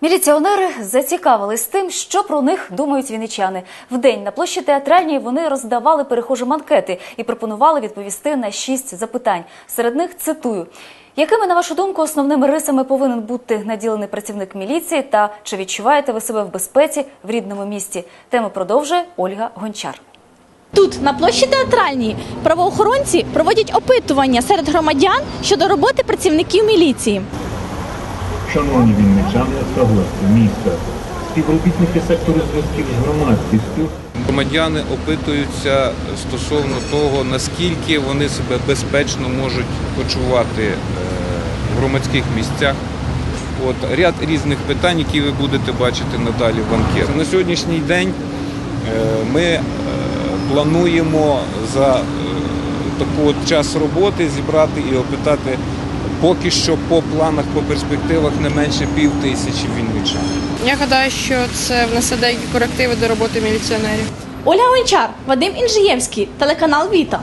Міліціонери зацікавились тим, що про них думають вінничани. Вдень на площі театральній вони роздавали перехожим анкети і пропонували відповісти на шість запитань. Серед них цитую. Якими, на вашу думку, основними рисами повинен бути наділений працівник міліції та чи відчуваєте ви себе в безпеці в рідному місті? Тему продовжує Ольга Гончар. Тут, на площі театральній, правоохоронці проводять опитування серед громадян щодо роботи працівників міліції. Шановні вінничани та гості міста, співробітники сектору зв'язків з громадськістю Громадяни опитуються стосовно того, наскільки вони себе безпечно можуть почувати е, в громадських місцях. От ряд різних питань, які ви будете бачити надалі в анкеті. На сьогоднішній день е, ми е, плануємо за таку час роботи зібрати і опитати поки що по планах, по перспективах не менше пів тисячі вінничан. Я гадаю, що це внесе деякі корективи до роботи міліціонерів. Ольга Гончар, Вадим Інжиєвський, телеканал Віта.